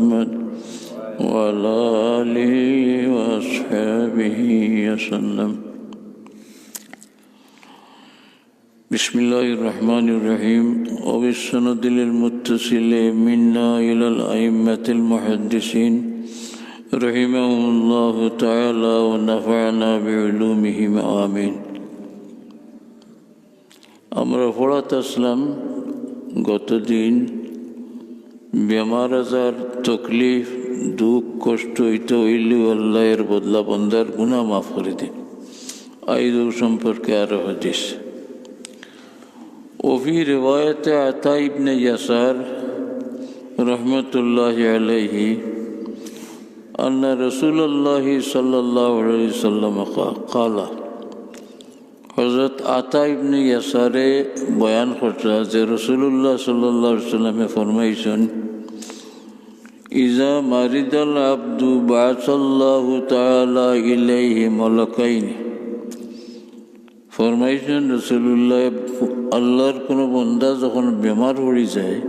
محمد وعلى آله وأصحابه وسلم بسم الله الرحمن الرحيم وبالسند للمتصل منا إلى الأئمة المحدثين رحمهم الله تعالى ونفعنا بعلومهم آمين আমরা পড়াতে আসলাম গতদিন বেমার আজার তকলিফ দুঃখ কষ্ট ইতো ইল্লু আল্লাহের বদলা বন্দার গুণা মাফ করে দিন আইদু সম্পর্কে আরো হাদিস وفي رواية عطاء بن يسار رحمة الله عليه أن رسول الله صلى الله عليه وسلم قال হজরত আতা ইবনে ইয়াসারে বয়ান করতা যে রসুল্লাহ সাল্লাহ সাল্লামে ফরমাইছেন ইজা মারিদাল আব্দু বাসাল্লাহ তালা ইলাইহি মলকাইনি ফরমাইছেন রসুল্লাহ আল্লাহর কোনো বন্দা যখন বেমার পড়ে যায়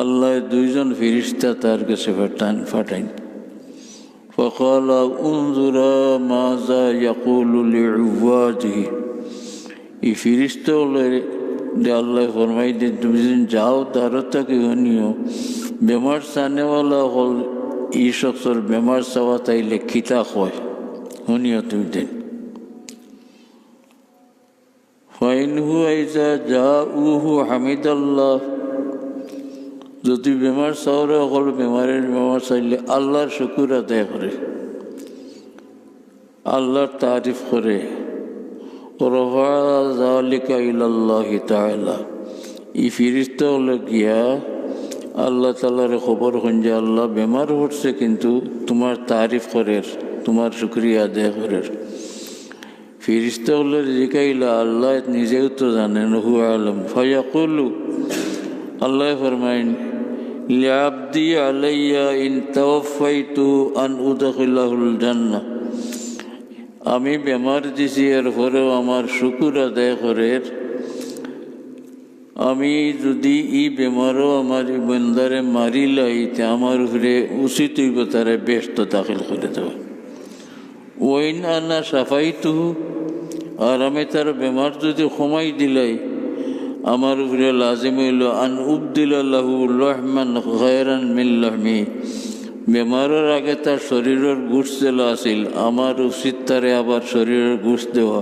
আল্লাহ দুইজন ফিরিস্তা তার কাছে ফাটান ফাটাইন فقال انظر ماذا يقول لعباده এই ফিরিস্ত হলে আল্লাহ ফরমাই দিন তুমি যেন যাও, তারও তাকে শুনিও বেমার চানেওয়ালা হল ই শখসর বেমার চাওয়া তাইলে খিতা হয়। শুনিও তুমি দিন। ফাইনহু আইজা যা উহু হামিদ আল্লাহ যদি বেমার চাওয়ারে অকল বেমারের বেমার চাইলে আল্লাহর শুকুর আদায় করে। আল্লাহর তারিফ করে। রফালিকা ইলাল্লাহি তাআলা। ই ফিরিস্তা হলো গিয়া আল্লাহ তালার খবর যে আল্লাহ বেমার হচ্ছে কিন্তু তোমার তারিফ করে তোমার শুক্রিয়া আদায় করে ফিরিস্তা হলো জিকাইলা আল্লাহ নিজেও তো জানেন হু আলম। ফয়াকুলু, আল্লাহ ফরমাইন লিআবদি আলাইয়া ইন তাওয়াফাইতু আন উদখিলাহুল জান্নাহ। আমি বেমার দিছি এর পরেও আমার শুকুর আদায় করে। আমি যদি ই বেমারও আমার বন্দারে মারিলাই তে আমার উপরে উচিত হইব তারে ব্যস্ত দাখিল করে দেওয়া। ওইন আনা সাফাইতু, আর আমি তার বেমার যদি সময় দিলাই, আমার উপরে লাজিম হইল, আন উবদিল্লাহু রহমান গয়রান মিল্লাহমি বেমারের আগে তার শরীরের গুছ দেওয়া আছিল আমার উচিত তারে আবার শরীরের গুছ দেওয়া।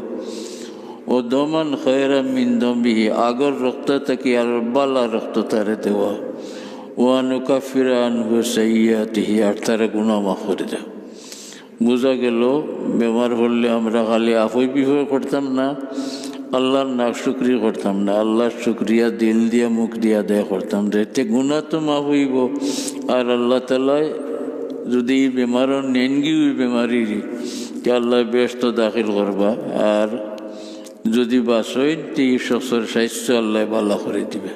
ও দমান খয়রা মিন দমিহি আগর রক্ত থেকে আর বালা রক্ত তারে দেওয়া। ও আনুকাফিরা আনহু সাইয়াতিহি, আর তারে গুণামা করে দেওয়া। বোঝা গেল, বেমার হলে আমরা খালি আফই বিফয় করতাম না, আল্লাহর নাক শুক্রিয়া করতাম না, আল্লাহর শুক্রিয়া দিল দিয়া মুখ দিয়া দেয়া করতাম এতে গুণা তো মাফ হইব, আর আল্লাহ তালায় যদি বেমারর নেনগি ওই বেমারির তে আল্লাহ ব্যস্ত দাখিল করবা আর যদি বাসই তে শখসর স্বাস্থ্য আল্লাহ ভালো করে দিবে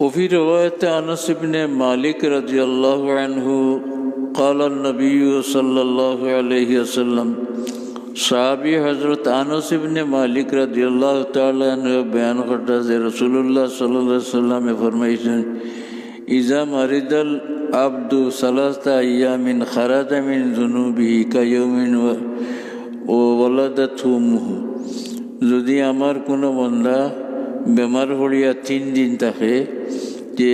وفي رواية أنس بن مالك رضي الله عنه قال النبي صلى الله عليه وسلم সাহাবি হজরত আনস ইবনে মালিক রাদিয়াল্লাহ তাআলা বয়ান করতে যে রাসূলুল্লাহ সাল্লাল্লাহু আলাইহি সাল্লামে ফরমাইছেন ইজা মারিদাল আব্দু সালাসা ইয়ামিন খারাজা মিন যুনুবিহি কায়াউমিন ও ওয়ালাদাতুমহু যদি আমার কোনো বন্ধা বেমার হইয়া তিন দিন থাকে, যে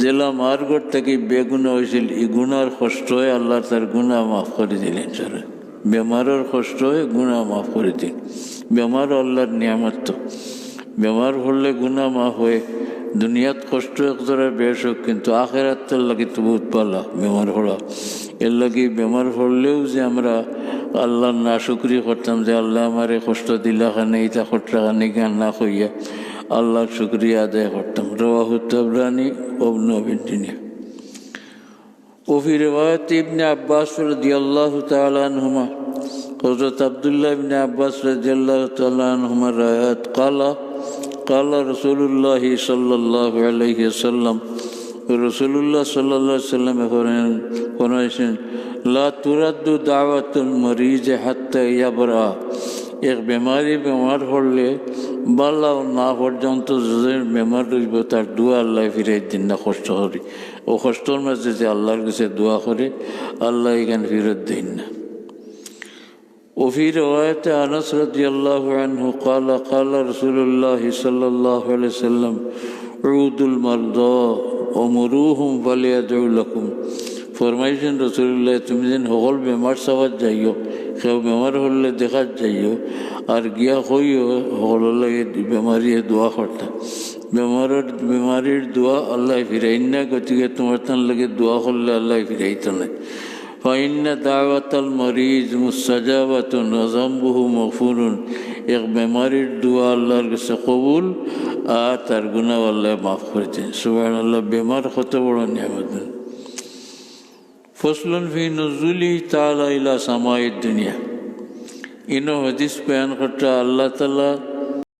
জেলা মারগড় থেকে বেগুনা হয়েছিল এই গুনার কষ্ট হয় আল্লাহ তার গুণা মাফ করে দিলেন সারা বেমারের কষ্ট হয় গুণা মাফ করে দিন বেমার আল্লাহর নিয়ামত বেমার হলে গুণা মাফ হয়ে দুনিয়াত কষ্ট একজনের বেশ হোক কিন্তু আখেরাত তার লাগে তো বহুত পালা বেমার হওয়া এর লাগে বেমার হলেও যে আমরা আল্লাহর না শুক্রিয়া করতাম যে আল্লাহ আমারে কষ্ট দিলা খানে ইটা খটরা খানে গান না কইয়া আল্লাহর শুক্রিয়া আদায় করতাম রওয়াহুত্তাবরানি অবন অবিন্দিনিয়া وفي رواية ابن عباس رضي الله تعالى عنهما حضرت عبد الله بن عباس رضي الله تعالى عنهما روايات قال قال رسول الله صلى الله عليه وسلم رسول الله صلى الله عليه وسلم فرمائشن لا ترد دعوة المريض حتى يبرأ এক বেমারি বেমার হলে বাল্লা না পর্যন্ত যাদের বেমার রইব তার দুয়া আল্লাহ ফিরাই দিন না কষ্ট করি ও কষ্টর মাঝে যে আল্লাহর কাছে দোয়া করে আল্লাহ এখানে ফেরত দেন না وفي رواية أنس رضي الله عنه قال قال رسول الله صلى الله عليه وسلم عودوا المرضى ومروهم فليدعوا لكم ফরমাইছেন রসুল্লাহ তুমি যেন সকল বেমার চাবাত যাইও সেও বেমার হলে দেখাত যাইও আর গিয়া কইও সকলের লাগে বেমারিয়ে দোয়া করতা বেমারের বেমারির দোয়া আল্লাহ ফিরাইন না গতিকে তোমার তার লাগে দোয়া করলে আল্লাহ ফিরাইতো না فإن دعوة المريض مستجابة وذنبه مغفور এক বেমারির দোয়া আল্লাহর কাছে কবুল আর তার গুণা আল্লাহ মাফ করে দেন সুবাহ আল্লাহ বেমার কত বড় নিয়ামত ফসলুন ফি নজুলি তালা ইলা সামাই দুনিয়া ইনো হদিস বয়ান করতে আল্লাহ তালা